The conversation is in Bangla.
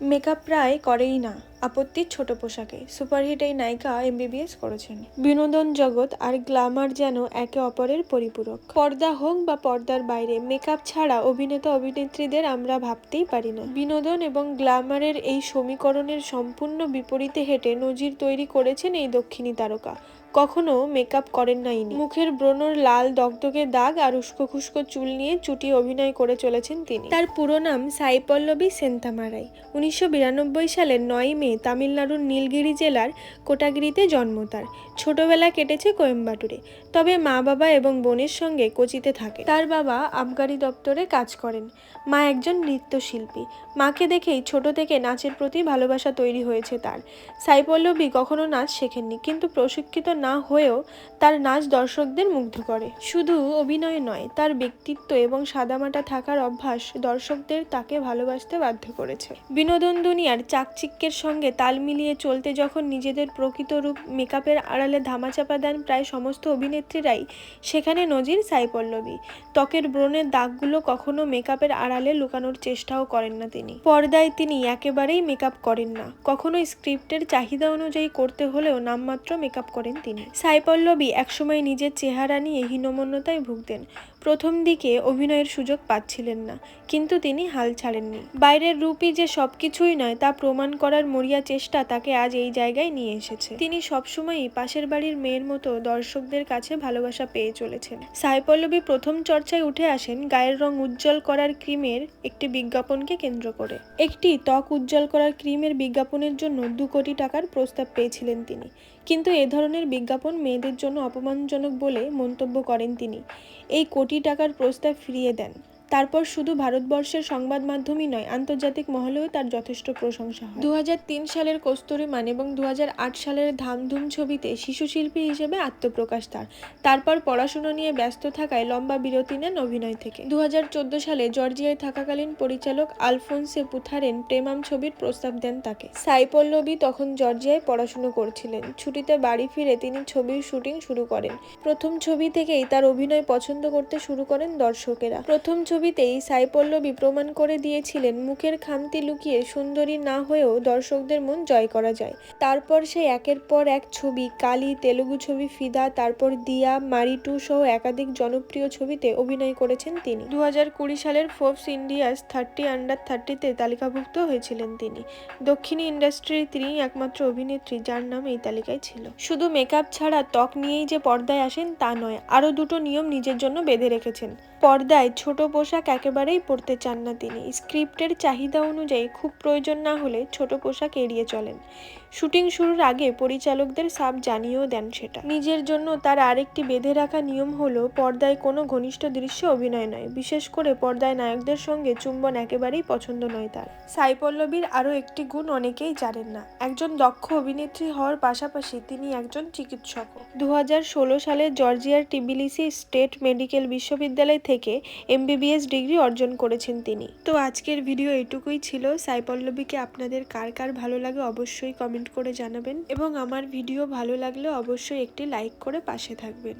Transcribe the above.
মেকআপ প্রায় করেই না। আপত্তির ছোট পোশাকে। সুপারহিট এই নায়িকা এমবিবিএস করেছেন। বিনোদন জগৎ আর গ্ল্যামার যেন একে অপরের পরিপূরক। পর্দা হোক বা পর্দার বাইরে, মেকআপ ছাড়া অভিনেতা, অভিনেত্রীদের আমরা ভাবতেই পারি না। বিনোদন এবং গ্ল্যামারের এই সমীকরণের সম্পূর্ণ বিপরীতে হেঁটে নজির তৈরি করেছেন এই দক্ষিণী তারকা। কখনো মেকআপ করেন না ইনি। মুখের ব্রণর লাল দগদগে দাগ আর উস্কো খুস্কো চুল নিয়ে চুটি অভিনয় করে চলেছেন তিনি। তার পুরো নাম সাই পল্লবী সেন্তামারাই উনিশশো বিরানব্বই সালের নয় মে তামিলনাড়ুর নীলগিরি জেলার কোটাগিরিতে জন্ম তার। ছোটবেলা কেটেছে কোয়েম্বাটুরে, তবে মা বাবা এবং বোনের সঙ্গে কোচিতে থাকে। তার বাবা আবগারি দপ্তরে কাজ করেন। মা একজন নৃত্যশিল্পী। মাকে দেখেই ছোট থেকে নাচের প্রতি ভালোবাসা তৈরি হয়েছে তার। সাইপল্লবী কখনো নাচ শেখেননি, কিন্তু প্রশিক্ষিত না হয়েও তার নাচ দর্শকদের মুগ্ধ করে। শুধু অভিনয় নয়, তার ব্যক্তিত্ব এবং সাদামাটা থাকার অভ্যাস দর্শকদের তাকে ভালোবাসতে বাধ্য করেছে। বিনোদন দুনিয়ার চাকচিক্যের সঙ্গে তাল মিলিয়ে চলতে যখন নিজেদের প্রকৃত রূপ মেকআপের আড়ালে ধামাচাপা দেন প্রায় সমস্ত অভিনেত্রীরাই, সেখানে নজির সাই পল্লবী। ত্বকের ব্রণের দাগগুলো কখনো মেকআপের আড়ালে লুকানোর চেষ্টাও করেন না তিনি। পর্দায় তিনি একেবারেই মেকআপ করেন না। কখনো স্ক্রিপ্টের চাহিদা অনুযায়ী করতে হলেও নামমাত্র মেকআপ করেন তিনি। সাই পল্লবী একসময় নিজের চেহারা নিয়ে হীনমন্যতায় ভুগতেন। প্রথম দিকে অভিনয়ের সুযোগ পাচ্ছিলেন না, কিন্তু তিনি হাল ছাড়েননি। বাইরের রূপই যে সবকিছুই নয়, তা প্রমাণ করার মরিয়া চেষ্টা তাকে আজ এই জায়গায় নিয়ে এসেছে। তিনি সবসময়ই পাশের বাড়ির মেয়ের মতো দর্শকদের কাছে ভালোবাসা পেয়ে চলেছেন। সাই পল্লবী প্রথম চর্চায় উঠে আসেন গায়ের রং উজ্জ্বল করার ক্রিমের একটি বিজ্ঞাপনকে কেন্দ্র করে। একটি ত্বক উজ্জ্বল করার ক্রিমের বিজ্ঞাপনের জন্য দু কোটি টাকার প্রস্তাব পেয়েছিলেন তিনি। কিন্তু এ ধরনের বিজ্ঞাপন মেয়েদের জন্য অপমানজনক বলে মন্তব্য করেন তিনি। এই কোটি টাকার প্রস্তাব ফিরিয়ে দেন। তারপর শুধু ভারতবর্ষের সংবাদ মাধ্যমই নয়, আন্তর্জাতিক মহলেও তার যথেষ্ট প্রশংসা হয়। দু হাজার তিন সালের কস্তুরী মান এবং দু হাজার আট সালের ধামধুম ছবিতে শিশু শিল্পী হিসেবে আত্মপ্রকাশ তার। তারপর পড়াশুনো নিয়ে ব্যস্ত থাকায় লম্বা বিরতি নেন অভিনয় থেকে। দুহাজার চোদ্দ সালে জর্জিয়ায় থাকাকালীন পরিচালক আলফোনসে পুথারেন প্রেমাম ছবির প্রস্তাব দেন তাকে। সাই পল্লবী তখন জর্জিয়ায় পড়াশুনো করছিলেন। ছুটিতে বাড়ি ফিরে তিনি ছবির শুটিং শুরু করেন। প্রথম ছবি থেকেই তার অভিনয় পছন্দ করতে শুরু করেন দর্শকেরা। প্রথম ছবিতেই সাই পল্লবী প্রমাণ করে দিয়েছিলেন, মুখের খামতি লুকিয়ে সুন্দরী না হয়েও দর্শকদের মন জয় করা যায়। তারপর সে একের পর এক ছবি, কালী, তেলুগু ছবি, ফিদা, তারপর দিয়া, মারি টু সহ একাধিক জনপ্রিয় ছবিতে অভিনয় করেছেন তিনি। দু সালের ফোর্বস ইন্ডিয়াস থার্টি আন্ডার থার্টিতে তালিকাভুক্ত হয়েছিলেন তিনি। দক্ষিণী ইন্ডাস্ট্রির তিনি একমাত্র অভিনেত্রী, যার নাম এই তালিকায় ছিল। শুধু মেকআপ ছাড়া ত্বক নিয়েই যে পর্দায় আসেন তা নয়, আরও দুটো নিয়ম নিজের জন্য বেঁধে রেখেছেন। পর্দায় ছোট পোশাক একেবারেই পরতে চান না তিনি। স্ক্রিপ্টের চাহিদা অনুযায়ী খুব প্রয়োজন না হলে ছোট পোশাক এড়িয়ে চলেন। শুটিং শুরুর আগে পরিচালকদের সাপ জানিয়েও দেন সেটা। নিজের জন্য তার আরেকটি বেঁধে রাখা নিয়ম হলো, পর্দায় কোনো ঘনিষ্ঠ দৃশ্যে অভিনয় নয়। বিশেষ করে পর্দায় নায়কদের সঙ্গে চুম্বন একেবারেই পছন্দ নয় তার। সাই পল্লবীর আরও একটি গুণ অনেকেই জানেন না। একজন দক্ষ অভিনেত্রী হওয়ার পাশাপাশি তিনি একজন চিকিৎসক। দু হাজার ষোলো সালে জর্জিয়ার টিবিলিসি স্টেট মেডিকেল বিশ্ববিদ্যালয় থেকে এমবিবিএস ডিগ্রি অর্জন করেছেন তিনি। তো আজকের ভিডিও এটুকুই ছিল। সাইপল্লবীকে আপনাদের কার কার ভালো লাগে অবশ্যই কমেন্ট করে জানাবেন এবং আমার ভিডিও ভালো লাগলে অবশ্যই একটি লাইক করে পাশে থাকবেন।